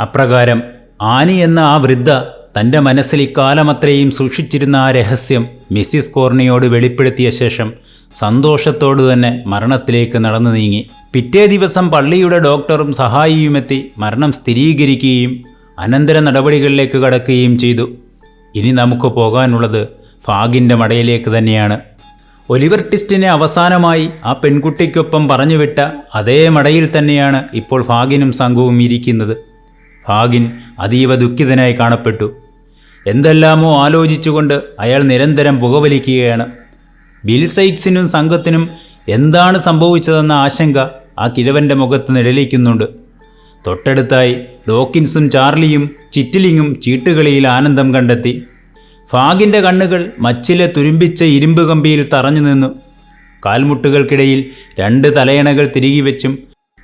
അപ്രകാരം ആനി എന്ന ആ വൃദ്ധ തന്റെ മനസ്സിൽ ഇക്കാലമത്രയും സൂക്ഷിച്ചിരുന്ന ആ രഹസ്യം മിസ്സിസ് കോർണിയോട് വെളിപ്പെടുത്തിയ ശേഷം സന്തോഷത്തോടു തന്നെ മരണത്തിലേക്ക് നടന്നു നീങ്ങി. പിറ്റേ ദിവസം പള്ളിയുടെ ഡോക്ടറും സഹായിയുമെത്തി മരണം സ്ഥിരീകരിക്കുകയും അനന്തര നടപടികളിലേക്ക് കടക്കുകയും ചെയ്തു. ഇനി നമുക്ക് പോകാനുള്ളത് ഫാഗിന്റെ മടയിലേക്ക് തന്നെയാണ്. ഒലിവർ ടിസ്റ്റിനെ അവസാനമായി ആ പെൺകുട്ടിക്കൊപ്പം പറഞ്ഞുവിട്ട അതേ മടയിൽ തന്നെയാണ് ഇപ്പോൾ ഫാഗിനും സംഘവും ഇരിക്കുന്നത്. ഫാഗിൻ അതീവ ദുഃഖിതനായി കാണപ്പെട്ടു. എന്തെല്ലാമോ ആലോചിച്ചുകൊണ്ട് അയാൾ നിരന്തരം പുകവലിക്കുകയാണ്. ബിൽസൈറ്റ്സിനും സംഘത്തിനും എന്താണ് സംഭവിച്ചതെന്ന ആശങ്ക ആ കിഴവന്റെ മുഖത്ത് നിഴലിക്കുന്നുണ്ട്. തൊട്ടടുത്തായി ഡോക്കിൻസും ചാർലിയും ചിറ്റിലിങ്ങും ചീട്ടുകളിയിൽ ആനന്ദം കണ്ടെത്തി. ഫാഗിന്റെ കണ്ണുകൾ മച്ചിലെ തുരുമ്പിച്ച ഇരുമ്പ് കമ്പിയിൽ തറഞ്ഞു നിന്നു. കാൽമുട്ടുകൾക്കിടയിൽ രണ്ട് തലയണകൾ തിരികെ വെച്ചും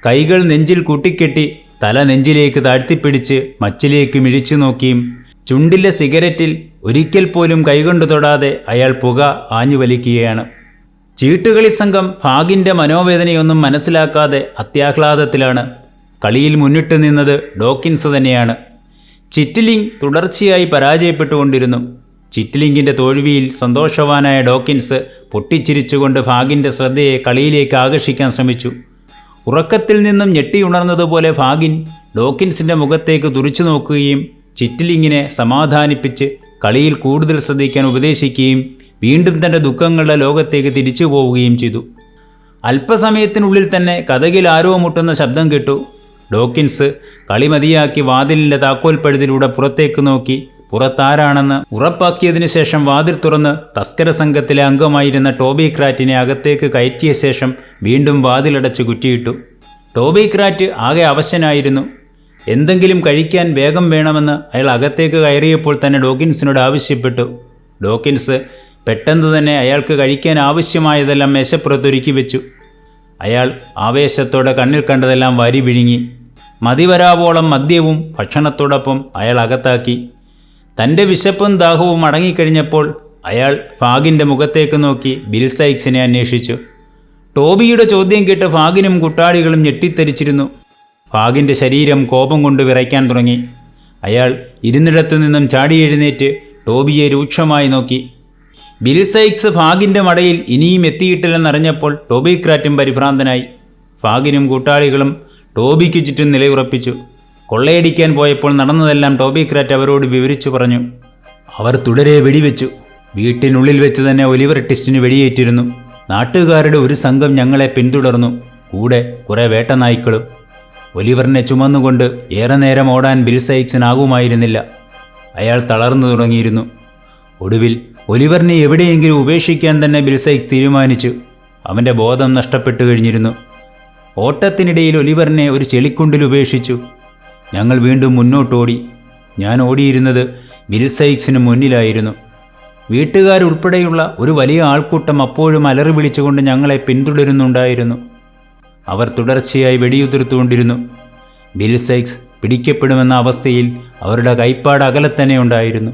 കൈകൾ നെഞ്ചിൽ കൂട്ടിക്കെട്ടി തല നെഞ്ചിലേക്ക് താഴ്ത്തിപ്പിടിച്ച് മച്ചിലേക്ക് മിഴിച്ചു നോക്കിയും ചുണ്ടിലെ സിഗരറ്റിൽ ഒരിക്കൽ പോലും കൈകൊണ്ടു തൊടാതെ അയാൾ പുക ആഞ്ഞുവലിക്കുകയാണ്. ചീട്ടുകളി സംഘം ഫാഗിന്റെ മനോവേദനയൊന്നും മനസ്സിലാക്കാതെ അത്യാഹ്ലാദത്തിലാണ്. കളിയിൽ മുന്നിട്ട് നിന്നത് ഡോക്കിൻസ് തന്നെയാണ്. ചിറ്റിലിംഗ് തുടർച്ചയായി പരാജയപ്പെട്ടുകൊണ്ടിരുന്നു. ചിറ്റിലിംഗിന്റെ തോൽവിയിൽ സന്തോഷവാനായ ഡോക്കിൻസ് പൊട്ടിച്ചിരിച്ചുകൊണ്ട് ഭാഗിന്റെ ശ്രദ്ധയെ കളിയിലേക്ക് ആകർഷിക്കാൻ ശ്രമിച്ചു. ഉറക്കത്തിൽ നിന്നും ഞെട്ടിയുണർന്നതുപോലെ ഭാഗിൻ ഡോക്കിൻസിന്റെ മുഖത്തേക്ക് തുറിച്ചു നോക്കുകയും ചിറ്റിലിങ്ങിനെ സമാധാനിപ്പിച്ച് കളിയിൽ കൂടുതൽ ശ്രദ്ധിക്കാൻ ഉപദേശിക്കുകയും വീണ്ടും തന്റെ ദുഃഖങ്ങളുടെ ലോകത്തേക്ക് തിരിച്ചു പോവുകയും ചെയ്തു. അല്പസമയത്തിനുള്ളിൽ തന്നെ കഥകിൽ ആരോ മുട്ടുന്ന ശബ്ദം കേട്ടു. ഡോക്കിൻസ് കളി മതിയാക്കി വാതിലിന്റെ താക്കോൽപ്പഴുതിലൂടെ പുറത്തേക്ക് നോക്കി പുറത്താരാണെന്ന് ഉറപ്പാക്കിയതിനു ശേഷം വാതിൽ തുറന്ന് തസ്കര സംഘത്തിലെ അംഗമായിരുന്ന ടോബി ക്രാറ്റിനെ അകത്തേക്ക് കയറ്റിയ ശേഷം വീണ്ടും വാതിലടച്ച് കുറ്റിയിട്ടു. ടോബി ക്രാറ്റ് ആകെ അവശനായിരുന്നു. എന്തെങ്കിലും കഴിക്കാൻ വേഗം വേണമെന്ന് അയാൾ അകത്തേക്ക് കയറിയപ്പോൾ തന്നെ ഡോക്കിൻസിനോട് ആവശ്യപ്പെട്ടു. ഡോക്കിൻസ് പെട്ടെന്ന് തന്നെ അയാൾക്ക് കഴിക്കാൻ ആവശ്യമായതെല്ലാം മേശപ്പുറത്തൊരുക്കി വെച്ചു. അയാൾ ആവേശത്തോടെ കണ്ണിൽ കണ്ടതെല്ലാം വാരി വിഴുങ്ങി. മതിവരാവോളം മദ്യവും ഭക്ഷണത്തോടൊപ്പം അയാൾ അകത്താക്കി. തന്റെ വിശപ്പും ദാഹവും അടങ്ങിക്കഴിഞ്ഞപ്പോൾ അയാൾ ഫാഗിന്റെ മുഖത്തേക്ക് നോക്കി ബിൽ സൈക്സിനെ അന്വേഷിച്ചു. ടോബിയുടെ ചോദ്യം കേട്ട് ഫാഗിനും കുട്ടാളികളും ഞെട്ടിത്തെരിച്ചിരുന്നു ഫാഗിന്റെ ശരീരം കോപം കൊണ്ട് വിറയ്ക്കാൻ തുടങ്ങി. അയാൾ ഇരുന്നിടത്തു നിന്നും ചാടി എഴുന്നേറ്റ് ടോബിയെ രൂക്ഷമായി നോക്കി. ബിൽ സൈക്സ് ഫാഗിന്റെ മടയിൽ ഇനിയും എത്തിയിട്ടില്ലെന്നറിഞ്ഞപ്പോൾ ടോബി ക്രാറ്റും പരിഭ്രാന്തനായി. ഫാഗിനും കൂട്ടാളികളും ടോബിക്ക് ചുറ്റും നിലയുറപ്പിച്ചു. കൊള്ളയടിക്കാൻ പോയപ്പോൾ നടന്നതെല്ലാം ടോബി ക്രാറ്റ് അവരോട് വിവരിച്ചു പറഞ്ഞു. അവർ തുടരെ വെടിവെച്ചു. വീട്ടിനുള്ളിൽ വെച്ച് തന്നെ ഒലിവർ ടിസ്റ്റിന് വെടിയേറ്റിരുന്നു. നാട്ടുകാരുടെ ഒരു സംഘം ഞങ്ങളെ പിന്തുടർന്നു. കൂടെ കുറേ വേട്ടനായ്ക്കളും. ഒലിവറിനെ ചുമന്നുകൊണ്ട് ഏറെ നേരം ഓടാൻ ബിൽ സൈക്സിനാകുമായിരുന്നില്ല അയാൾ തളർന്നു തുടങ്ങിയിരുന്നു. ഒടുവിൽ ഒലിവറിനെ എവിടെയെങ്കിലും ഉപേക്ഷിക്കാൻ തന്നെ ബിൽ സൈക്സ് തീരുമാനിച്ചു. അവന്റെ ബോധം നഷ്ടപ്പെട്ടു കഴിഞ്ഞിരുന്നു. ഓട്ടത്തിനിടയിൽ ഒലിവറിനെ ഒരു ചെളിക്കുണ്ടിൽ ഉപേക്ഷിച്ചു. ഞങ്ങൾ വീണ്ടും മുന്നോട്ടോടി. ഞാൻ ഓടിയിരുന്നത് മിരിസൈക്സിന് മുന്നിലായിരുന്നു. വീട്ടുകാരുൾപ്പെടെയുള്ള ഒരു വലിയ ആൾക്കൂട്ടം അപ്പോഴും അലറി വിളിച്ചുകൊണ്ട് ഞങ്ങളെ പിന്തുടരുന്നുണ്ടായിരുന്നു. അവർ തുടർച്ചയായി വെടിയുതിർത്തുകൊണ്ടിരുന്നു. ബിൽസൈക്സ് പിടിക്കപ്പെടുമെന്ന അവസ്ഥയിൽ അവരുടെ കൈപ്പാട് അകലെ തന്നെ ഉണ്ടായിരുന്നു.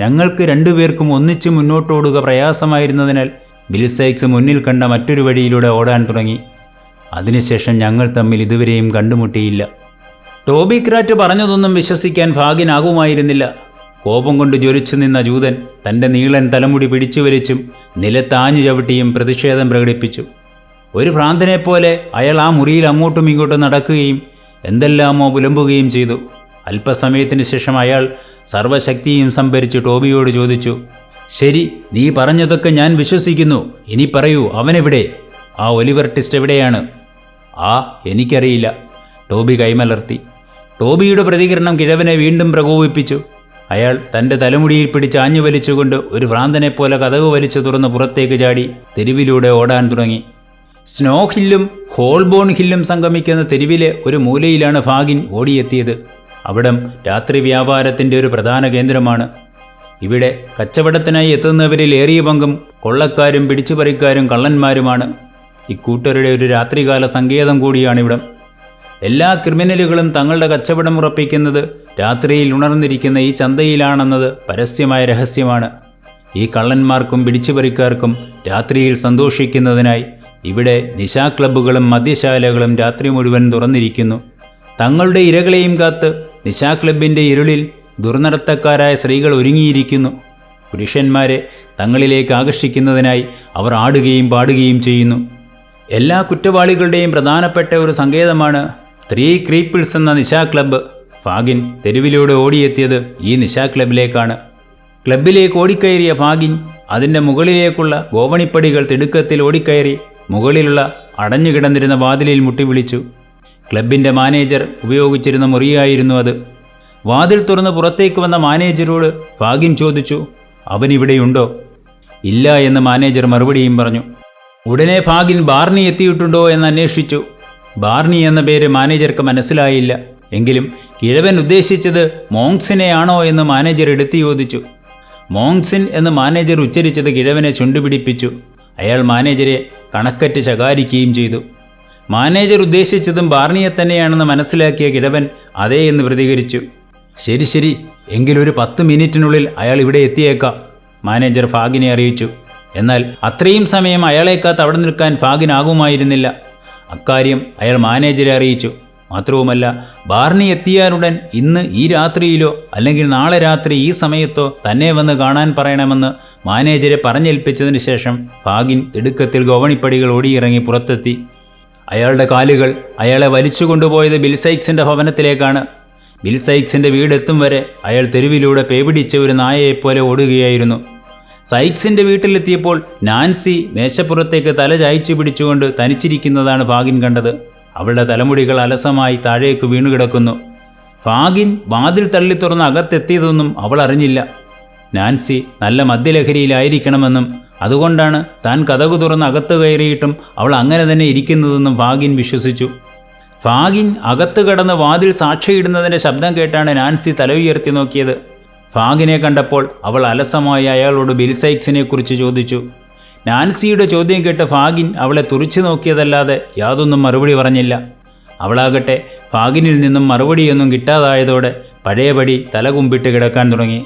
ഞങ്ങൾക്ക് രണ്ടുപേർക്കും ഒന്നിച്ച് മുന്നോട്ടോടുക പ്രയാസമായിരുന്നതിനാൽ ബിൽസൈക്സ് മുന്നിൽ കണ്ട മറ്റൊരു വഴിയിലൂടെ ഓടാൻ തുടങ്ങി. അതിനുശേഷം ഞങ്ങൾ തമ്മിൽ ഇതുവരെയും കണ്ടുമുട്ടിയില്ല. ടോബി ക്രാറ്റ് പറഞ്ഞതൊന്നും വിശ്വസിക്കാൻ ഭാഗ്യനാകുമായിരുന്നില്ല. കോപം കൊണ്ട് ജ്വലിച്ചു നിന്ന ജൂതൻ തന്റെ നീളൻ തലമുടി പിടിച്ചു വലിച്ചും നിലത്താഞ്ഞു ചവിട്ടിയും പ്രതിഷേധം പ്രകടിപ്പിച്ചു. ഒരു ഭ്രാന്തനെപ്പോലെ അയാൾ ആ മുറിയിൽ അങ്ങോട്ടും ഇങ്ങോട്ടും നടക്കുകയും എന്തെല്ലാമോ പുലമ്പുകയും ചെയ്തു. അല്പസമയത്തിന് ശേഷം അയാൾ സർവശക്തിയും സംഭരിച്ച് ടോബിയോട് ചോദിച്ചു ശരി നീ പറഞ്ഞതൊക്കെ ഞാൻ വിശ്വസിക്കുന്നു. ഇനി പറയൂ അവനെവിടെ? ആ ഒലിവർ ടിസ്റ്റ് എവിടെയാണ്? ആ എനിക്കറിയില്ല. ടോബി കൈമലർത്തി. ടോബിയുടെ പ്രതികരണം കിഴവനെ വീണ്ടും പ്രകോപിപ്പിച്ചു. അയാൾ തന്റെ തലമുടിയിൽ പിടിച്ച് ആഞ്ഞു വലിച്ചുകൊണ്ട് ഒരു ഭ്രാന്തനെപ്പോലെ കഥകു വലിച്ചു തുറന്ന് പുറത്തേക്ക് ചാടി തെരുവിലൂടെ ഓടാൻ തുടങ്ങി. സ്നോ ഹില്ലും ഹോൾബോൺ ഹില്ലും സംഗമിക്കുന്ന തെരുവിലെ ഒരു മൂലയിലാണ് ഫാഗിൻ ഓടിയെത്തിയത്. അവിടം രാത്രി വ്യാപാരത്തിന്റെ ഒരു പ്രധാന കേന്ദ്രമാണ്. ഇവിടെ കച്ചവടത്തിനായി എത്തുന്നവരിൽ ഏറിയ പങ്കും കൊള്ളക്കാരും പിടിച്ചുപറിക്കാരും കള്ളന്മാരുമാണ്. ഇക്കൂട്ടരുടെ ഒരു രാത്രികാല സങ്കേതം കൂടിയാണിവിടം. എല്ലാ ക്രിമിനലുകളും തങ്ങളുടെ കച്ചവടം ഉറപ്പിക്കുന്നത് രാത്രിയിൽ ഉണർന്നിരിക്കുന്ന ഈ ചന്തയിലാണെന്നത് പരസ്യമായ രഹസ്യമാണ്. ഈ കള്ളന്മാർക്കും പിടിച്ചുപറിക്കാർക്കും രാത്രിയിൽ സന്തോഷിക്കുന്നതിനായി ഇവിടെ നിശാ ക്ലബ്ബുകളും മദ്യശാലകളും രാത്രി മുഴുവൻ തുറന്നിരിക്കുന്നു. തങ്ങളുടെ ഇരകളെയും കാത്ത് നിശാ ക്ലബിന്റെ ഇരുളിൽ ദുർനടത്തക്കാരായ സ്ത്രീകൾ ഒരുങ്ങിയിരിക്കുന്നു. പുരുഷന്മാരെ തങ്ങളിലേക്ക് ആകർഷിക്കുന്നതിനായി അവർ ആടുകയും പാടുകയും ചെയ്യുന്നു. എല്ലാ കുറ്റവാളികളുടെയും പ്രധാനപ്പെട്ട ഒരു സങ്കേതമാണ് ത്രീ ക്രീപ്പിൾസ് എന്ന നിശാ ക്ലബ്ബ് ഫാഗിൻ തെരുവിലൂടെ ഓടിയെത്തിയത് ഈ നിശാ ക്ലബിലേക്കാണ് ക്ലബിലേക്ക് ഓടിക്കയറിയ ഫാഗിൻ അതിന്റെ മുകളിലേക്കുള്ള ഗോവണിപ്പടികൾ തിടുക്കത്തിൽ ഓടിക്കയറി മുകളിലുള്ള അടഞ്ഞുകിടന്നിരുന്ന വാതിലിൽ മുട്ടി വിളിച്ചു. ക്ലബിന്റെ മാനേജർ ഉപയോഗിച്ചിരുന്ന മുറിയായിരുന്നു അത്. വാതിൽ തുറന്ന് പുറത്തേക്ക് വന്ന മാനേജരോട് ഫാഗിൻ ചോദിച്ചു അവൻ ഇവിടെയുണ്ടോ? ഇല്ല എന്ന് മാനേജർ മറുപടിയും പറഞ്ഞു. ഉടനെ ഫാഗിൻ ബാർണി എത്തിയിട്ടുണ്ടോ? എന്ന് അന്വേഷിച്ചു. ബാർണി എന്ന പേര് മാനേജർക്ക് മനസ്സിലായില്ല. എങ്കിലും കിഴവൻ ഉദ്ദേശിച്ചത് മോങ്സിനെയാണോ എന്ന് മാനേജർ എടുത്തു ചോദിച്ചു. മോങ്സിൻ എന്ന് മാനേജർ ഉച്ചരിച്ചത് കിഴവനെ ചുണ്ടുപിടിപ്പിച്ചു. അയാൾ മാനേജരെ കണക്കറ്റ് ശകാരിക്കുകയും ചെയ്തു. മാനേജർ ഉദ്ദേശിച്ചതും ബാർണിയെ തന്നെയാണെന്ന് മനസ്സിലാക്കിയ കിഴവൻ അതേ എന്ന് പ്രതികരിച്ചു. ശരി ശരി. എങ്കിലൊരു പത്ത് മിനിറ്റിനുള്ളിൽ അയാൾ ഇവിടെ എത്തിയേക്കാം മാനേജർ ഫാഗിനെ അറിയിച്ചു. എന്നാൽ അത്രയും സമയം അയാളേക്കാത്ത് അവിടെ നിൽക്കാൻ ഫാഗിനാകുമായിരുന്നില്ല. അക്കാര്യം അയാൾ മാനേജരെ അറിയിച്ചു. മാത്രവുമല്ല ബാർണി എത്തിയാലുടൻ ഇന്ന് ഈ രാത്രിയിലോ അല്ലെങ്കിൽ നാളെ രാത്രി ഈ സമയത്തോ തന്നെ വന്ന് കാണാൻ പറയണമെന്ന് മാനേജരെ പറഞ്ഞേൽപ്പിച്ചതിന് ശേഷം ഫാഗിൻ തിടുക്കത്തിൽ ഗോവണിപ്പടികൾ ഓടിയിറങ്ങി പുറത്തെത്തി. അയാളുടെ കാലുകൾ അയാളെ വലിച്ചു കൊണ്ടുപോയത് ബിൽസൈക്സിന്റെ ഭവനത്തിലേക്കാണ്. ബിൽസൈക്സിന്റെ വീടെത്തും വരെ അയാൾ തെരുവിലൂടെ പേപിടിച്ച ഒരു നായയെപ്പോലെ ഓടുകയായിരുന്നു. സൈക്സിന്റെ വീട്ടിലെത്തിയപ്പോൾ നാൻസി മേശപ്പുറത്തേക്ക് തല ചായച്ചു പിടിച്ചുകൊണ്ട് തനിച്ചിരിക്കുന്നതാണ് ഭാഗിൻ കണ്ടത്. അവളുടെ തലമുടികൾ അലസമായി താഴേക്ക് വീണുകിടക്കുന്നു. ഭാഗിൻ വാതിൽ തള്ളി തുറന്ന് അകത്തെത്തിയതൊന്നും അവൾ അറിഞ്ഞില്ല. നാൻസി നല്ല മദ്യലഹരിയിലായിരിക്കണമെന്നും അതുകൊണ്ടാണ് താൻ കഥകു തുറന്ന് അകത്ത് കയറിയിട്ടും അവൾ അങ്ങനെ തന്നെ ഇരിക്കുന്നതെന്നും ഭാഗിൻ വിശ്വസിച്ചു. ഭാഗിൻ അകത്ത് കടന്ന് വാതിൽ സാക്ഷിയിടുന്നതിന്റെ ശബ്ദം കേട്ടാണ് നാൻസി തല ഉയർത്തി നോക്കിയത്. ഫാഗിനെ കണ്ടപ്പോൾ അവൾ അലസമായി അയാളോട് ബിൽസൈക്സിനെ കുറിച്ച് ചോദിച്ചു. നാൻസിയുടെ ചോദ്യം കേട്ട് ഫാഗിൻ അവളെ തുറിച്ചു നോക്കിയതല്ലാതെ യാതൊന്നും മറുപടി പറഞ്ഞില്ല. അവളാകട്ടെ ഫാഗിനിൽ നിന്നും മറുപടിയൊന്നും കിട്ടാതായതോടെ പഴയപടി തലകുമ്പിട്ട് കിടക്കാൻ തുടങ്ങി.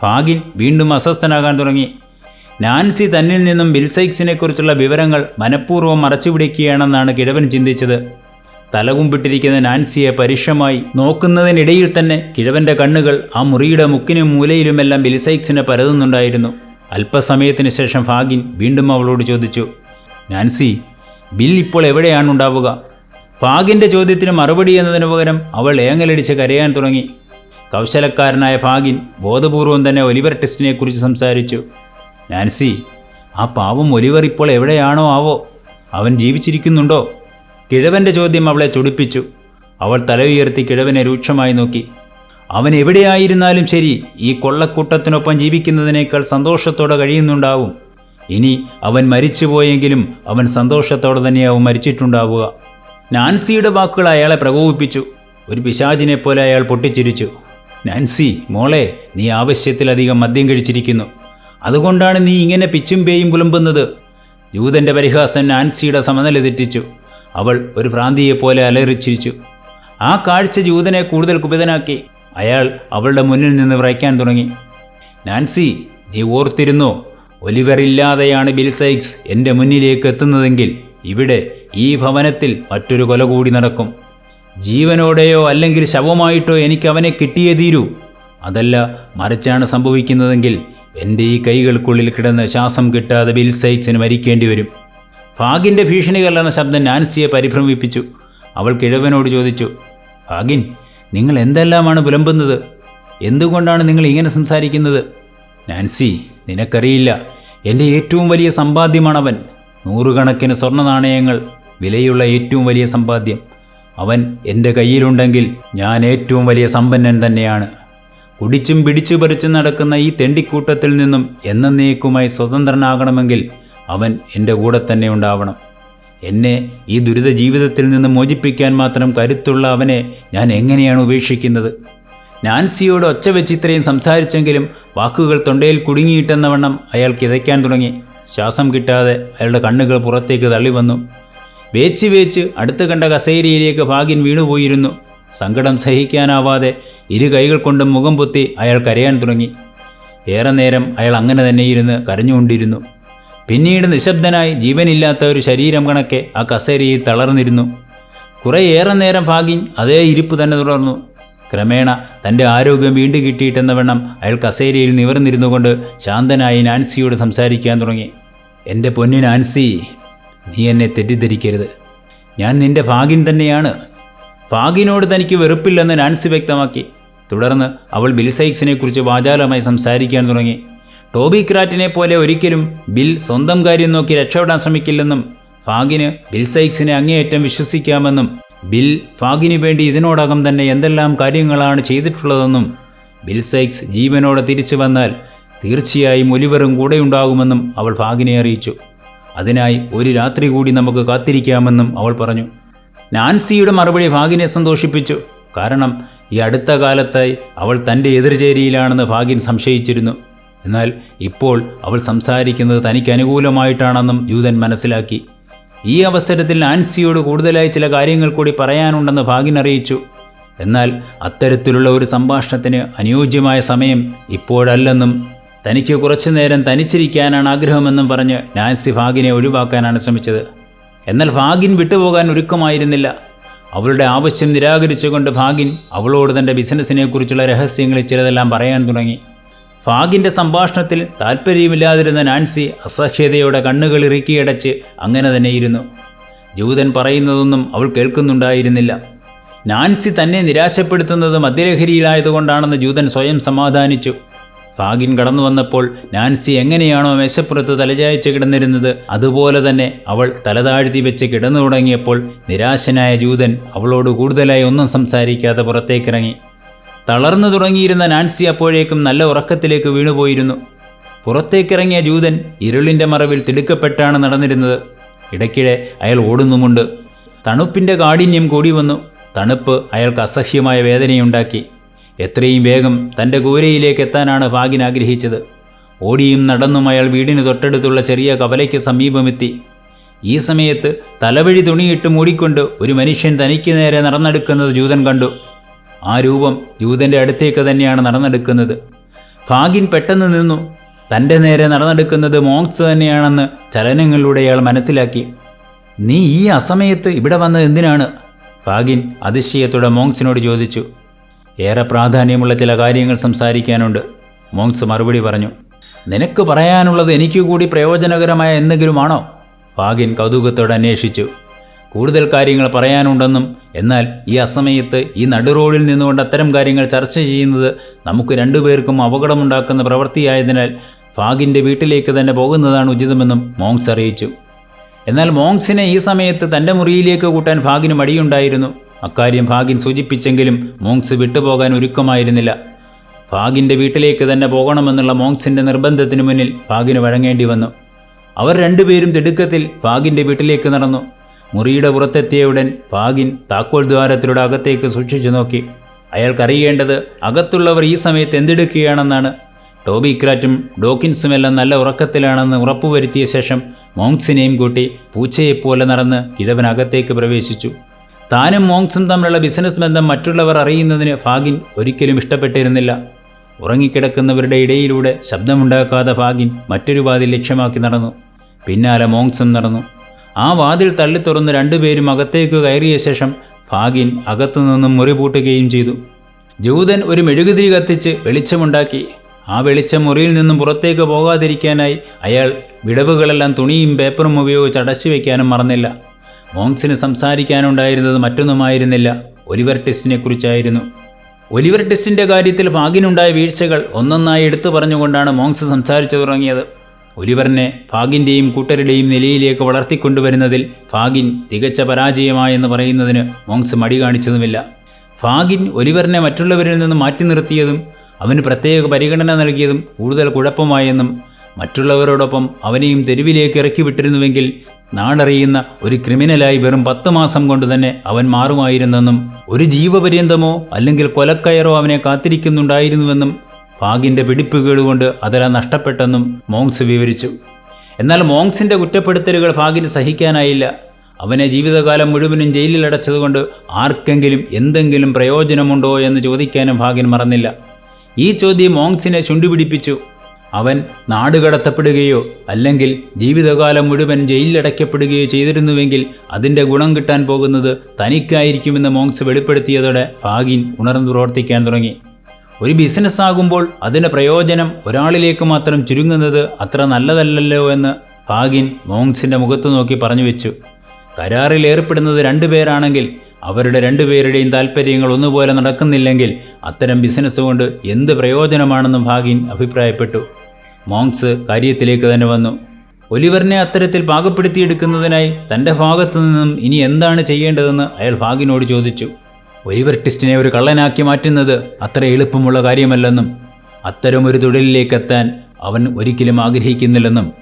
ഫാഗിൻ വീണ്ടും അസ്വസ്ഥനാകാൻ തുടങ്ങി. നാൻസി തന്നിൽ നിന്നും ബിൽസൈക്സിനെക്കുറിച്ചുള്ള വിവരങ്ങൾ മനഃപൂർവം മറച്ചുപിടിക്കുകയാണെന്നാണ് കിഴവൻ ചിന്തിച്ചത്. തലകുമ്പിട്ടിരിക്കുന്ന നാൻസിയെ പരുഷമായി നോക്കുന്നതിനിടയിൽ തന്നെ കിഴവന്റെ കണ്ണുകൾ ആ മുറിയുടെ മുക്കിനും മൂലയിലുമെല്ലാം ബിലിസൈക്സിനെ പരതുന്നുണ്ടായിരുന്നു. അല്പസമയത്തിന് ശേഷം ഫാഗിൻ വീണ്ടും അവളോട് ചോദിച്ചു നാൻസി ബിൽ ഇപ്പോൾ എവിടെയാണ് ഉണ്ടാവുക ഫാഗിന്റെ ചോദ്യത്തിന് മറുപടി എന്നതിനു പകരം അവൾ ഏങ്ങലടിച്ച് കരയാൻ തുടങ്ങി. കൗശലക്കാരനായ ഫാഗിൻ ബോധപൂർവം തന്നെ ഒലിവർ ടെസ്റ്റിനെ കുറിച്ച് സംസാരിച്ചു നാൻസി ആ പാവം ഒലിവർ ഇപ്പോൾ എവിടെയാണോ ആവോ? അവൻ ജീവിച്ചിരിക്കുന്നുണ്ടോ? കിഴവന്റെ ചോദ്യം അവളെ ചൊടിപ്പിച്ചു. അവൾ തല ഉയർത്തി കിഴവനെ രൂക്ഷമായി നോക്കി. അവൻ എവിടെയായിരുന്നാലും ശരി ഈ കൊള്ളക്കൂട്ടത്തിനൊപ്പം ജീവിക്കുന്നതിനേക്കാൾ സന്തോഷത്തോടെ കഴിയുന്നുണ്ടാവും. ഇനി അവൻ മരിച്ചുപോയെങ്കിലും അവൻ സന്തോഷത്തോടെ തന്നെയാവും മരിച്ചിട്ടുണ്ടാവുക. നാൻസിയുടെ വാക്കുകൾ അയാളെ പ്രകോപിപ്പിച്ചു. ഒരു പിശാചിനെ പോലെ അയാൾ പൊട്ടിച്ചിരിച്ചു. നാൻസി മോളെ നീ ആവശ്യത്തിലധികം മദ്യം കഴിച്ചിരിക്കുന്നു. അതുകൊണ്ടാണ് നീ ഇങ്ങനെ പിച്ചും പേയും പുലമ്പുന്നത് ജൂതന്റെ പരിഹാസം നാൻസിയുടെ സമനില തെറ്റിച്ചു. അവൾ ഒരു ഭ്രാന്തിയെപ്പോലെ അലറിച്ചിരിച്ചു. ആ കാഴ്ച ജൂതനെ കൂടുതൽ കുപിതനാക്കി. അയാൾ അവളുടെ മുന്നിൽ നിന്ന് വിറയ്ക്കാൻ തുടങ്ങി. നാൻസി നീ ഓർത്തിരുന്നോ? ഒലിവറില്ലാതെയാണ് ബിൽസൈക്സ് എന്റെ മുന്നിലേക്ക് എത്തുന്നതെങ്കിൽ ഇവിടെ ഈ ഭവനത്തിൽ മറ്റൊരു കൊല കൂടി നടക്കും. ജീവനോടെയോ അല്ലെങ്കിൽ ശവമായിട്ടോ എനിക്ക് അവനെ കിട്ടിയേ തീരൂ. അതല്ല മറിച്ചാണ് സംഭവിക്കുന്നതെങ്കിൽ എന്റെ ഈ കൈകൾക്കുള്ളിൽ കിടന്ന് ശ്വാസം കിട്ടാതെ ബിൽസൈക്സിന് മരിക്കേണ്ടി വരും. ഫാഗിന്റെ ഭീഷണി കലർന്ന ശബ്ദം നാൻസിയെ പരിഭ്രമിപ്പിച്ചു. അവൾ കിഴവനോട് ചോദിച്ചു ഭാഗിൻ നിങ്ങൾ എന്തെല്ലാമാണ് പുലമ്പുന്നത് എന്തുകൊണ്ടാണ് നിങ്ങൾ ഇങ്ങനെ സംസാരിക്കുന്നത്? നാൻസി നിനക്കറിയില്ല എന്റെ ഏറ്റവും വലിയ സമ്പാദ്യമാണവൻ. നൂറുകണക്കിന് സ്വർണ നാണയങ്ങൾ വിലയുള്ള ഏറ്റവും വലിയ സമ്പാദ്യം. അവൻ എന്റെ കയ്യിലുണ്ടെങ്കിൽ ഞാൻ ഏറ്റവും വലിയ സമ്പന്നൻ തന്നെയാണ്. കുടിച്ചും പിടിച്ചു പറിച്ചും നടക്കുന്ന ഈ തെണ്ടിക്കൂട്ടത്തിൽ നിന്നും എന്നേക്കുമായി സ്വതന്ത്രനാകണമെങ്കിൽ അവൻ എന്റെ കൂടെ തന്നെ ഉണ്ടാവണം. എന്നെ ഈ ദുരിത ജീവിതത്തിൽ നിന്ന് മോചിപ്പിക്കാൻ മാത്രം കരുത്തുള്ള അവനെ ഞാൻ എങ്ങനെയാണ് ഉപേക്ഷിക്കുന്നത്? നാൻസിയോട് ഒച്ച വെച്ച് ഇത്രയും സംസാരിച്ചെങ്കിലും വാക്കുകൾ തൊണ്ടയിൽ കുടുങ്ങിയിട്ടെന്നവണ്ണം അയാൾ കിതയ്ക്കാൻ തുടങ്ങി. ശ്വാസം കിട്ടാതെ അയാളുടെ കണ്ണുകൾ പുറത്തേക്ക് തള്ളി വന്നു. വേച്ച് വേച്ച് അടുത്ത് കണ്ട കസേരയിലേക്ക് ഭാഗ്യൻ വീണുപോയിരുന്നു. സങ്കടം സഹിക്കാനാവാതെ ഇരു കൈകൾ കൊണ്ടും മുഖം പൊത്തി അയാൾ കരയാൻ തുടങ്ങി. ഏറെ നേരം അയാൾ അങ്ങനെ തന്നെ ഇരുന്ന് കരഞ്ഞുകൊണ്ടിരുന്നു. പിന്നീട് നിശബ്ദനായി ജീവനില്ലാത്ത ഒരു ശരീരം കണക്കെ ആ കസേരയിൽ തളർന്നിരുന്നു. കുറേയേറെ നേരം ഭാഗിൻ അതേ ഇരിപ്പ് തന്നെ തുടർന്നു. ക്രമേണ തന്റെ ആരോഗ്യം വീണ്ടും കിട്ടിയിട്ടെന്ന വണ്ണം അയാൾ കസേരയിൽ നിവർന്നിരുന്നു കൊണ്ട് ശാന്തനായി നാൻസിയോട് സംസാരിക്കാൻ തുടങ്ങി. എന്റെ പൊന്നി നാൻസി നീ എന്നെ തെറ്റിദ്ധരിക്കരുത്. ഞാൻ നിന്റെ ഭാഗ്യൻ തന്നെയാണ്. ഭാഗിനോട് തനിക്ക് വെറുപ്പില്ലെന്ന് നാൻസി വ്യക്തമാക്കി. തുടർന്ന് അവൾ ബിൽസൈക്സിനെ കുറിച്ച് വാചാലമായി സംസാരിക്കാൻ തുടങ്ങി. ടോബി ക്രാറ്റിനെ പോലെ ഒരിക്കലും ബിൽ സ്വന്തം കാര്യം നോക്കി രക്ഷപ്പെടാൻ ശ്രമിക്കില്ലെന്നും ഫാഗിന് ബിൽ സൈക്സിനെ അങ്ങേയറ്റം വിശ്വസിക്കാമെന്നും ബിൽ ഫാഗിന് വേണ്ടി ഇതിനോടകം തന്നെ എന്തെല്ലാം കാര്യങ്ങളാണ് ചെയ്തിട്ടുള്ളതെന്നും ബിൽ സൈക്സ് ജീവനോടെ തിരിച്ചു വന്നാൽ തീർച്ചയായും ഒലിവറും കൂടെയുണ്ടാകുമെന്നും അവൾ ഫാഗിനെ അറിയിച്ചു. അതിനായി ഒരു രാത്രി കൂടി നമുക്ക് കാത്തിരിക്കാമെന്നും അവൾ പറഞ്ഞു. നാൻസിയുടെ മറുപടി ഭാഗിനെ സന്തോഷിപ്പിച്ചു. കാരണം ഈ അടുത്ത കാലത്തായി അവൾ തന്റെ എതിർചേരിയിലാണെന്ന് ഭാഗിൻ സംശയിച്ചിരുന്നു. എന്നാൽ ഇപ്പോൾ അവൾ സംസാരിക്കുന്നത് തനിക്ക് അനുകൂലമായിട്ടാണെന്നും ജൂതൻ മനസ്സിലാക്കി. ഈ അവസരത്തിൽ നാൻസിയോട് കൂടുതലായി ചില കാര്യങ്ങൾ കൂടി പറയാനുണ്ടെന്ന് ഭാഗ്യൻ അറിയിച്ചു. എന്നാൽ അത്തരത്തിലുള്ള ഒരു സംഭാഷണത്തിന് അനുയോജ്യമായ സമയം ഇപ്പോഴല്ലെന്നും തനിക്ക് കുറച്ചു നേരം തനിച്ചിരിക്കാനാണ് ആഗ്രഹമെന്നും പറഞ്ഞ് നാൻസി ഭാഗിനെ ഒഴിവാക്കാനാണ് ശ്രമിച്ചത്. എന്നാൽ ഭാഗിൻ വിട്ടുപോകാൻ ഒരുക്കമായിരുന്നില്ല. അവളുടെ ആവശ്യം നിരാകരിച്ചുകൊണ്ട് ഭാഗിൻ അവളോട് തന്റെ ബിസിനസ്സിനെക്കുറിച്ചുള്ള രഹസ്യങ്ങളിൽ ചിലതെല്ലാം പറയാൻ തുടങ്ങി. ഫാഗിന്റെ സംഭാഷണത്തിൽ താല്പര്യമില്ലാതിരുന്ന നാൻസി അസഹ്യതയോടെ കണ്ണുകൾ ഇറുക്കിയടച്ച് അങ്ങനെ തന്നെയിരുന്നു. ജൂതൻ പറയുന്നതൊന്നും അവൾ കേൾക്കുന്നുണ്ടായിരുന്നില്ല. നാൻസി തന്നെ നിരാശപ്പെടുത്തുന്നത് മദ്യലഹരിയിലായതുകൊണ്ടാണെന്ന് ജൂതൻ സ്വയം സമാധാനിച്ചു. ഫാഗിൻ കടന്നു വന്നപ്പോൾ നാൻസി എങ്ങനെയാണോ മേശപ്പുറത്ത് തലചായ്ച്ച് കിടന്നിരുന്നത് അതുപോലെ തന്നെ അവൾ തലതാഴ്ത്തി വെച്ച് കിടന്നു തുടങ്ങിയപ്പോൾ നിരാശനായ ജൂതൻ അവളോട് കൂടുതലായി ഒന്നും സംസാരിക്കാതെ പുറത്തേക്കിറങ്ങി. തളർന്നു തുടങ്ങിയിരുന്ന നാൻസി അപ്പോഴേക്കും നല്ല ഉറക്കത്തിലേക്ക് വീണുപോയിരുന്നു. പുറത്തേക്കിറങ്ങിയ ജൂതൻ ഇരുളിന്റെ മറവിൽ തിടുക്കപ്പെട്ടാണ് നടന്നിരുന്നത്. ഇടയ്ക്കിടെ അയാൾ ഓടുന്നുമുണ്ട്. തണുപ്പിന്റെ കാഠിന്യം കൂടി വന്നു. തണുപ്പ് അയാൾക്ക് അസഹ്യമായ വേദനയുണ്ടാക്കി. എത്രയും വേഗം തന്റെ കൂരയിലേക്ക് എത്താനാണ് ഭാഗിൻ ആഗ്രഹിച്ചത്. ഓടിയും നടന്നും അയാൾ വീടിന് തൊട്ടടുത്തുള്ള ചെറിയ കവലയ്ക്ക് സമീപമെത്തി. ഈ സമയത്ത് തലവഴി തുണിയിട്ട് മൂടിക്കൊണ്ട് ഒരു മനുഷ്യൻ തനിക്ക് നേരെ നടന്നെടുക്കുന്നത് ജൂതൻ കണ്ടു. ആ രൂപം ജൂതന്റെ അടുത്തേക്ക് തന്നെയാണ് നടന്നെടുക്കുന്നത്. ഭാഗിൻ പെട്ടെന്ന് നിന്നു. തന്റെ നേരെ നടന്നെടുക്കുന്നത് മോങ്സ് തന്നെയാണെന്ന് ചലനങ്ങളിലൂടെ അയാൾ മനസ്സിലാക്കി. നീ ഈ അസമയത്ത് ഇവിടെ വന്നത് എന്തിനാണ്? ഭാഗിൻ അതിശയത്തോടെ മോങ്സിനോട് ചോദിച്ചു. ഏറെ പ്രാധാന്യമുള്ള ചില കാര്യങ്ങൾ സംസാരിക്കാനുണ്ട് മോങ്സ് മറുപടി പറഞ്ഞു. നിനക്ക് പറയാനുള്ളത് എനിക്ക് കൂടി പ്രയോജനകരമായ എന്തെങ്കിലുമാണോ? ഭാഗിൻ കൗതുകത്തോടെ അന്വേഷിച്ചു. കൂടുതൽ കാര്യങ്ങൾ പറയാനുണ്ടെന്നും എന്നാൽ ഈ അസമയത്ത് ഈ നടുറോഡിൽ നിന്നുകൊണ്ട് അത്തരം കാര്യങ്ങൾ ചർച്ച ചെയ്യുന്നത് നമുക്ക് രണ്ടുപേർക്കും അപകടമുണ്ടാക്കുന്ന പ്രവൃത്തിയായതിനാൽ ഫാഗിന്റെ വീട്ടിലേക്ക് തന്നെ പോകുന്നതാണ് ഉചിതമെന്നും മോങ്സ് അറിയിച്ചു. എന്നാൽ മോങ്സിനെ ഈ സമയത്ത് തന്റെ മുറിയിലേക്ക് കൂട്ടാൻ ഫാഗിന് മടിയുണ്ടായിരുന്നു. അക്കാര്യം ഫാഗിൻ സൂചിപ്പിച്ചെങ്കിലും മോങ്സ് വിട്ടുപോകാൻ ഒരുക്കമായിരുന്നില്ല. ഫാഗിന്റെ വീട്ടിലേക്ക് തന്നെ പോകണമെന്നുള്ള മോങ്സിന്റെ നിർബന്ധത്തിന് മുന്നിൽ ഫാഗിന് വഴങ്ങേണ്ടി വന്നു. അവർ രണ്ടുപേരും തിടുക്കത്തിൽ ഫാഗിന്റെ വീട്ടിലേക്ക് നടന്നു. മുറിയുടെ പുറത്തെത്തിയ ഉടൻ ഭാഗിൻ താക്കോൽ ദ്വാരത്തിലൂടെ അകത്തേക്ക് സൂക്ഷിച്ചു നോക്കി. അയാൾക്കറിയേണ്ടത് അകത്തുള്ളവർ ഈ സമയത്ത് എന്തെടുക്കുകയാണെന്നാണ്. ടോബി ക്രാറ്റും ഡോക്കിൻസുമെല്ലാം നല്ല ഉറക്കത്തിലാണെന്ന് ഉറപ്പുവരുത്തിയ ശേഷം മോങ്സിനെയും കൂട്ടി പൂച്ചയെപ്പോലെ നടന്ന് കിഴവൻ അകത്തേക്ക് പ്രവേശിച്ചു. താനും മോങ്സും തമ്മിലുള്ള ബിസിനസ് ബന്ധം മറ്റുള്ളവർ അറിയുന്നതിന് ഭാഗിൻ ഒരിക്കലും ഇഷ്ടപ്പെട്ടിരുന്നില്ല. ഉറങ്ങിക്കിടക്കുന്നവരുടെ ഇടയിലൂടെ ശബ്ദമുണ്ടാക്കാതെ ഭാഗിൻ മറ്റൊരു വാതിൽ ലക്ഷ്യമാക്കി നടന്നു. പിന്നാലെ മോങ്സും നടന്നു. ആ വാതിൽ തള്ളി തുറന്ന് രണ്ടുപേരും അകത്തേക്ക് കയറിയ ശേഷം ഭാഗിൻ അകത്തുനിന്നും മുറി പൂട്ടുകയും ചെയ്തു. ജൂതൻ ഒരു മെഴുകുതിരി കത്തിച്ച് വെളിച്ചമുണ്ടാക്കി. ആ വെളിച്ചം മുറിയിൽ നിന്നും പുറത്തേക്ക് പോകാതിരിക്കാനായി അയാൾ വിടവുകളെല്ലാം തുണിയും പേപ്പറും ഉപയോഗിച്ച് അടച്ചു വയ്ക്കാനും മറന്നില്ല. മോങ്സിന് സംസാരിക്കാനുണ്ടായിരുന്നത് മറ്റൊന്നുമായിരുന്നില്ല. ഒലിവർ ടെസ്റ്റിനെ കുറിച്ചായിരുന്നു. ഒലിവർ ടെസ്റ്റിന്റെ കാര്യത്തിൽ ഭാഗ്യനുണ്ടായ വീഴ്ചകൾ ഒന്നൊന്നായി എടുത്തു പറഞ്ഞുകൊണ്ടാണ് മോങ്സ് സംസാരിച്ചു തുടങ്ങിയത്. ഒലിവറിനെ ഫാഗിന്റെയും കൂട്ടരുടെയും നിലയിലേക്ക് വളർത്തിക്കൊണ്ടുവരുന്നതിൽ ഫാഗിൻ തികച്ച പരാജയമായെന്ന് പറയുന്നതിന് മോങ്സ് മടി കാണിച്ചതുമില്ല. ഫാഗിൻ ഒലിവറിനെ മറ്റുള്ളവരിൽ നിന്ന് മാറ്റി നിർത്തിയതും അവന് പ്രത്യേക പരിഗണന നൽകിയതും കൂടുതൽ കുഴപ്പമായെന്നും മറ്റുള്ളവരോടൊപ്പം അവനെയും തെരുവിലേക്ക് ഇറക്കി വിട്ടിരുന്നുവെങ്കിൽ നാടറിയുന്ന ഒരു ക്രിമിനലായി വെറും പത്ത് മാസം കൊണ്ട് തന്നെ അവൻ മാറുമായിരുന്നെന്നും ഒരു ജീവപര്യന്തമോ അല്ലെങ്കിൽ കൊലക്കയറോ അവനെ കാത്തിരിക്കുന്നുണ്ടായിരുന്നുവെന്നും ഭാഗിന്റെ പിടിപ്പുകേടുകൊണ്ട് അതെല്ലാം നഷ്ടപ്പെട്ടെന്നും മോങ്സ് വിവരിച്ചു. എന്നാൽ മോങ്സിന്റെ കുറ്റപ്പെടുത്തലുകൾ ഫാഗിന് സഹിക്കാനായില്ല. അവനെ ജീവിതകാലം മുഴുവനും ജയിലിൽ അടച്ചതുകൊണ്ട് ആർക്കെങ്കിലും എന്തെങ്കിലും പ്രയോജനമുണ്ടോ എന്ന് ചോദിക്കാനും ഭാഗ്യൻ മറന്നില്ല. ഈ ചോദ്യം മോങ്സിനെ ചുണ്ടുപിടിപ്പിച്ചു. അവൻ നാടുകടത്തപ്പെടുകയോ അല്ലെങ്കിൽ ജീവിതകാലം മുഴുവൻ ജയിലിൽ ജയിലിലടയ്ക്കപ്പെടുകയോ ചെയ്തിരുന്നുവെങ്കിൽ അതിന്റെ ഗുണം കിട്ടാൻ പോകുന്നത് തനിക്കായിരിക്കുമെന്ന് മോങ്സ് വെളിപ്പെടുത്തിയതോടെ ഭാഗിൻ ഉണർന്നു പ്രവർത്തിക്കാൻ തുടങ്ങി. ഒരു ബിസിനസ് ആകുമ്പോൾ അതിന്റെ പ്രയോജനം ഒരാളിലേക്ക് മാത്രം ചുരുങ്ങുന്നത് അത്ര നല്ലതല്ലല്ലോ എന്ന് ഭാഗിൻ മോങ്സിന്റെ മുഖത്തു നോക്കി പറഞ്ഞു വെച്ചു. കരാറിൽ ഏർപ്പെടുന്നത് രണ്ടുപേരാണെങ്കിൽ അവരുടെ രണ്ടുപേരുടെയും താല്പര്യങ്ങൾ ഒന്നുപോലെ നടക്കുന്നില്ലെങ്കിൽ അത്തരം ബിസിനസ് കൊണ്ട് എന്ത് പ്രയോജനമാണെന്നും ഭാഗിൻ അഭിപ്രായപ്പെട്ടു. മോങ്സ് കാര്യത്തിലേക്ക് തന്നെ വന്നു. ഒലിവറിനെ അത്തരത്തിൽ പാകപ്പെടുത്തിയെടുക്കുന്നതിനായി തന്റെ ഭാഗത്തു നിന്നും ഇനി എന്താണ് ചെയ്യേണ്ടതെന്ന് അയാൾ ഭാഗിനോട് ചോദിച്ചു. ഒലിവർ ടിസ്റ്റിനെ ഒരു കള്ളനാക്കി മാറ്റുന്നത് അത്ര എളുപ്പമുള്ള കാര്യമല്ലെന്നും അത്തരമൊരു തൊഴിലിലേക്ക് എത്താൻ അവൻ ഒരിക്കലും ആഗ്രഹിക്കുന്നില്ലെന്നും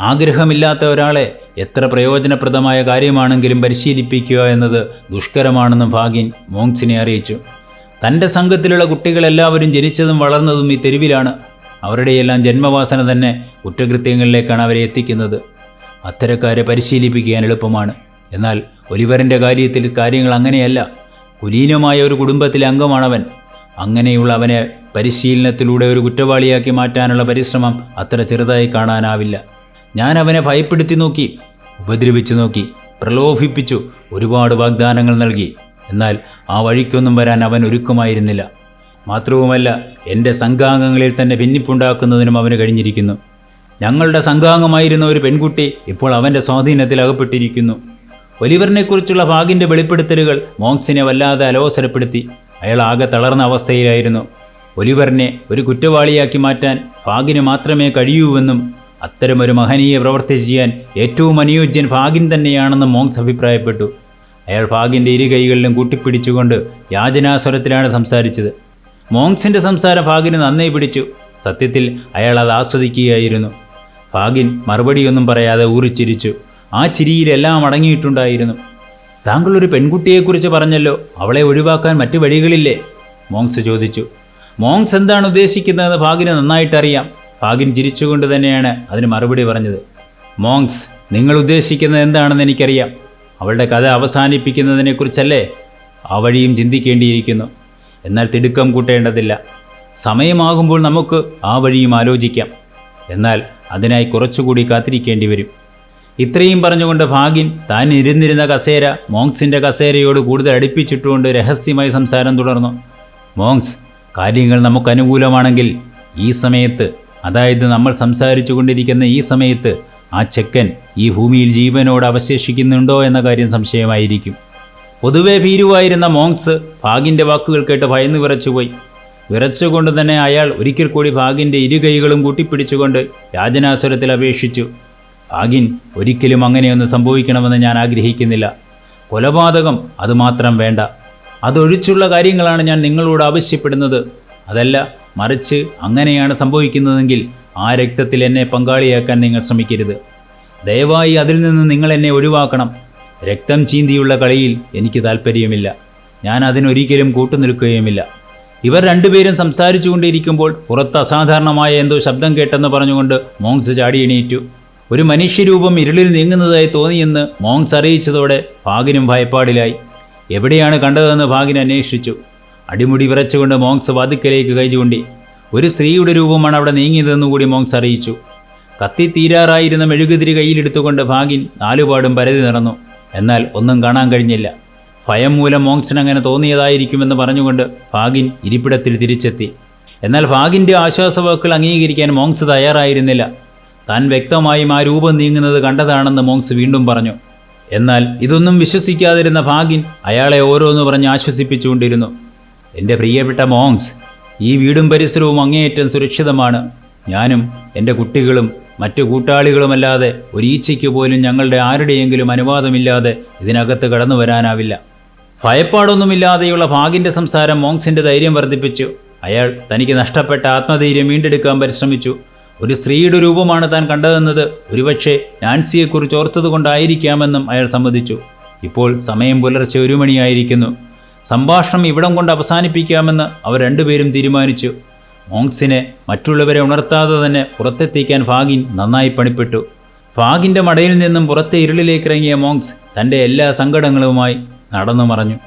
ആഗ്രഹമില്ലാത്ത ഒരാളെ എത്ര പ്രയോജനപ്രദമായ കാര്യമാണെങ്കിലും പരിശീലിപ്പിക്കുക എന്നത് ദുഷ്കരമാണെന്നും ഭാഗ്യൻ മോങ്സിനെ അറിയിച്ചു. തന്റെ സംഘത്തിലുള്ള കുട്ടികളെല്ലാവരും ജനിച്ചതും വളർന്നതും ഈ തെരുവിലാണ്. അവരുടെയെല്ലാം ജന്മവാസന തന്നെ കുറ്റകൃത്യങ്ങളിലേക്കാണ് അവരെ എത്തിക്കുന്നത്. അത്തരക്കാരെ പരിശീലിപ്പിക്കാൻ എളുപ്പമാണ്. എന്നാൽ ഒലിവറിന്റെ കാര്യത്തിൽ കാര്യങ്ങൾ അങ്ങനെയല്ല. കുലീനമായ ഒരു കുടുംബത്തിലെ അംഗമാണവൻ. അങ്ങനെയുള്ള അവനെ പരിശീലനത്തിലൂടെ ഒരു കുറ്റവാളിയാക്കി മാറ്റാനുള്ള പരിശ്രമം അത്ര ചെറുതായി കാണാനാവില്ല. ഞാൻ അവനെ ഭയപ്പെടുത്തി നോക്കി ഉപദ്രവിച്ചു നോക്കി പ്രലോഭിപ്പിച്ചു ഒരുപാട് വാഗ്ദാനങ്ങൾ നൽകി. എന്നാൽ ആ വഴിക്കൊന്നും വരാൻ അവൻ ഒരുക്കമായിരുന്നില്ല. മാത്രവുമല്ല എന്റെ സംഘാംഗങ്ങളിൽ തന്നെ ഭിന്നിപ്പുണ്ടാക്കുന്നതിനും അവന് കഴിഞ്ഞിരിക്കുന്നു. ഞങ്ങളുടെ സംഘാംഗമായിരുന്ന ഒരു പെൺകുട്ടി ഇപ്പോൾ അവന്റെ സ്വാധീനത്തിൽ അകപ്പെട്ടിരിക്കുന്നു. ഒലിവറിനെക്കുറിച്ചുള്ള ഭാഗിന്റെ വെളിപ്പെടുത്തലുകൾ മോങ്സിനെ വല്ലാതെ അലോസരപ്പെടുത്തി. അയാൾ ആകെ തളർന്ന അവസ്ഥയിലായിരുന്നു. ഒലിവറിനെ ഒരു കുറ്റവാളിയാക്കി മാറ്റാൻ ഭാഗിന് മാത്രമേ കഴിയൂവെന്നും അത്തരമൊരു മഹനീയ പ്രവർത്തി ചെയ്യാൻ ഏറ്റവും അനുയോജ്യൻ ഭാഗിൻ തന്നെയാണെന്ന് മോങ്സ് അഭിപ്രായപ്പെട്ടു. അയാൾ ഭാഗിന്റെ ഇരു കൈകളിലും കൂട്ടിപ്പിടിച്ചുകൊണ്ട് യാചനാസ്വരത്തിലാണ് സംസാരിച്ചത്. മോങ്സിന്റെ സംസാരം ഭാഗിന് നന്നേ പിടിച്ചു. സത്യത്തിൽ അയാൾ അത് ആസ്വദിക്കുകയായിരുന്നു. ഭാഗിൻ മറുപടിയൊന്നും പറയാതെ ഊറിച്ചിരിച്ചു. ആ ചിരിയിലെല്ലാം അടങ്ങിയിട്ടുണ്ടായിരുന്നു. താങ്കൾ ഒരു പെൺകുട്ടിയെക്കുറിച്ച് പറഞ്ഞല്ലോ അവളെ ഒഴിവാക്കാൻ മറ്റു വഴികളില്ലേ? മോങ്സ് ചോദിച്ചു. മോങ്സ് എന്താണ് ഉദ്ദേശിക്കുന്നതെന്ന് ഭാഗിന് നന്നായിട്ടറിയാം. ഭാഗിൻ ചിരിച്ചുകൊണ്ട് തന്നെയാണ് അതിന് മറുപടി പറഞ്ഞത്. മോങ്സ് നിങ്ങൾ ഉദ്ദേശിക്കുന്നത് എന്താണെന്ന് എനിക്കറിയാം. അവളുടെ കഥ അവസാനിപ്പിക്കുന്നതിനെക്കുറിച്ചല്ലേ ആ വഴിയും ചിന്തിക്കേണ്ടിയിരിക്കുന്നു. എന്നാൽ തിടുക്കം കൂട്ടേണ്ടതില്ല. സമയമാകുമ്പോൾ നമുക്ക് ആ വഴിയും ആലോചിക്കാം. എന്നാൽ അതിനായി കുറച്ചുകൂടി കാത്തിരിക്കേണ്ടി വരും. ഇത്രയും പറഞ്ഞുകൊണ്ട് ഭാഗിൻ താൻ ഇരുന്നിരുന്ന കസേര മോങ്സിന്റെ കസേരയോട് കൂടുതൽ അടുപ്പിച്ചിട്ടുകൊണ്ട് രഹസ്യമായി സംസാരം തുടർന്നു. മോങ്സ് കാര്യങ്ങൾ നമുക്ക് അനുകൂലമാണെങ്കിൽ ഈ സമയത്ത് അതായത് നമ്മൾ സംസാരിച്ചു കൊണ്ടിരിക്കുന്ന ഈ സമയത്ത് ആ ചെക്കൻ ഈ ഭൂമിയിൽ ജീവനോട് അവശേഷിക്കുന്നുണ്ടോ എന്ന കാര്യം സംശയമായിരിക്കും. പൊതുവെ ഭീരുവായിരുന്ന മോങ്സ് ഭാഗിന്റെ വാക്കുകൾ കേട്ട് ഭയന്ന് വിറച്ചുപോയി. വിറച്ചുകൊണ്ട് തന്നെ അയാൾ ഒരിക്കൽ കൂടി ഭാഗിന്റെ ഇരുകൈകളും കൂട്ടിപ്പിടിച്ചുകൊണ്ട് യാചനാസുരത്തിൽ അപേക്ഷിച്ചു. ഭാഗിൻ ഒരിക്കലും അങ്ങനെയൊന്നും സംഭവിക്കണമെന്ന് ഞാൻ ആഗ്രഹിക്കുന്നില്ല. കൊലപാതകം അതുമാത്രം വേണ്ട. അതൊഴിച്ചുള്ള കാര്യങ്ങളാണ് ഞാൻ നിങ്ങളോട് ആവശ്യപ്പെടുന്നത്. അതല്ല മറിച്ച് അങ്ങനെയാണ് സംഭവിക്കുന്നതെങ്കിൽ ആ രക്തത്തിൽ എന്നെ പങ്കാളിയാക്കാൻ നിങ്ങൾ ശ്രമിക്കരുത്. ദയവായി അതിൽ നിന്ന് നിങ്ങൾ എന്നെ ഒഴിവാക്കണം. രക്തം ചീന്തിയുള്ള കളിയിൽ എനിക്ക് താല്പര്യമില്ല ഞാൻ അതിനൊരിക്കലും കൂട്ടുനിൽക്കുകയുമില്ല. ഇവർ രണ്ടുപേരും സംസാരിച്ചുകൊണ്ടിരിക്കുമ്പോൾ പുറത്ത് അസാധാരണമായ എന്തോ ശബ്ദം കേട്ടെന്ന് പറഞ്ഞുകൊണ്ട് മോങ്സ് ചാടി എണീറ്റു. ഒരു മനുഷ്യരൂപം ഇരുളിൽ നീങ്ങുന്നതായി തോന്നിയെന്ന് മോങ്സ് അറിയിച്ചതോടെ ഭാഗിനും ഭയപ്പാടിലായി എവിടെയാണ് കണ്ടതെന്ന് ഭാഗിൻ അന്വേഷിച്ചു. അടിമുടി വിറച്ചുകൊണ്ട് മോങ്സ് വാതിക്കലേക്ക് കൈ ചൂണ്ടി. ഒരു സ്ത്രീയുടെ രൂപമാണ് അവിടെ നീങ്ങിയതെന്ന് കൂടി മോങ്സ് അറിയിച്ചു. കത്തി തീരാറായിരുന്ന മെഴുകുതിരി കയ്യിലെടുത്തുകൊണ്ട് ഭാഗിൻ നാലുപാടും പരതി നിറന്നു എന്നാൽ ഒന്നും കാണാൻ കഴിഞ്ഞില്ല. ഭയം മൂലം മോങ്സിന് അങ്ങനെ തോന്നിയതായിരിക്കുമെന്ന് പറഞ്ഞുകൊണ്ട് ഭാഗിൻ ഇരിപ്പിടത്തിൽ തിരിച്ചെത്തി. എന്നാൽ ഭാഗിന്റെ ആശ്വാസവാക്കുകൾ അംഗീകരിക്കാൻ മോങ്സ് തയ്യാറായിരുന്നില്ല. താൻ വ്യക്തമായും ആ രൂപം നീങ്ങുന്നത് കണ്ടതാണെന്ന് മോങ്സ് വീണ്ടും പറഞ്ഞു. എന്നാൽ ഇതൊന്നും വിശ്വസിക്കാതിരുന്ന ഭാഗിൻ അയാളെ ഓരോന്ന് പറഞ്ഞ് ആശ്വസിപ്പിച്ചുകൊണ്ടിരുന്നു. എന്റെ പ്രിയപ്പെട്ട മോങ്സ് ഈ വീടും പരിസരവും അങ്ങേയറ്റം സുരക്ഷിതമാണ്. ഞാനും എന്റെ കുട്ടികളും മറ്റു കൂട്ടാളികളുമല്ലാതെ ഒരീച്ചയ്ക്ക് പോലും ഞങ്ങളുടെ ആരുടെയെങ്കിലും അനുവാദമില്ലാതെ ഇതിനകത്ത് കടന്നു വരാനാവില്ല. ഭയപ്പാടൊന്നുമില്ലാതെയുള്ള ഭാഗിന്റെ സംസാരം മോങ്സിന്റെ ധൈര്യം വർദ്ധിപ്പിച്ചു. അയാൾ തനിക്ക് നഷ്ടപ്പെട്ട ആത്മധൈര്യം വീണ്ടെടുക്കാൻ പരിശ്രമിച്ചു. ഒരു സ്ത്രീയുടെ രൂപമാണ് താൻ കണ്ടതെന്നത്. ഒരുപക്ഷെ നാൻസിയെക്കുറിച്ച് ഓർത്തതുകൊണ്ടായിരിക്കാമെന്നും അയാൾ സമ്മതിച്ചു. ഇപ്പോൾ സമയം പുലർച്ചെ ഒരു മണിയായിരിക്കുന്നു. സംഭാഷണം ഇവിടം കൊണ്ട് അവസാനിപ്പിക്കാമെന്ന് അവർ രണ്ടുപേരും തീരുമാനിച്ചു. മോങ്സിനെ മറ്റുള്ളവരെ ഉണർത്താതെ തന്നെ പുറത്തെത്തിക്കാൻ ഫാഗിൻ നന്നായി പണിപ്പെട്ടു. ഫാഗിന്റെ മടയിൽ നിന്നും പുറത്തെ ഇരുളിലേക്ക് ഇറങ്ങിയ മോങ്സ് തന്റെ എല്ലാ സങ്കടങ്ങളുമായി നടന്നു മറഞ്ഞു.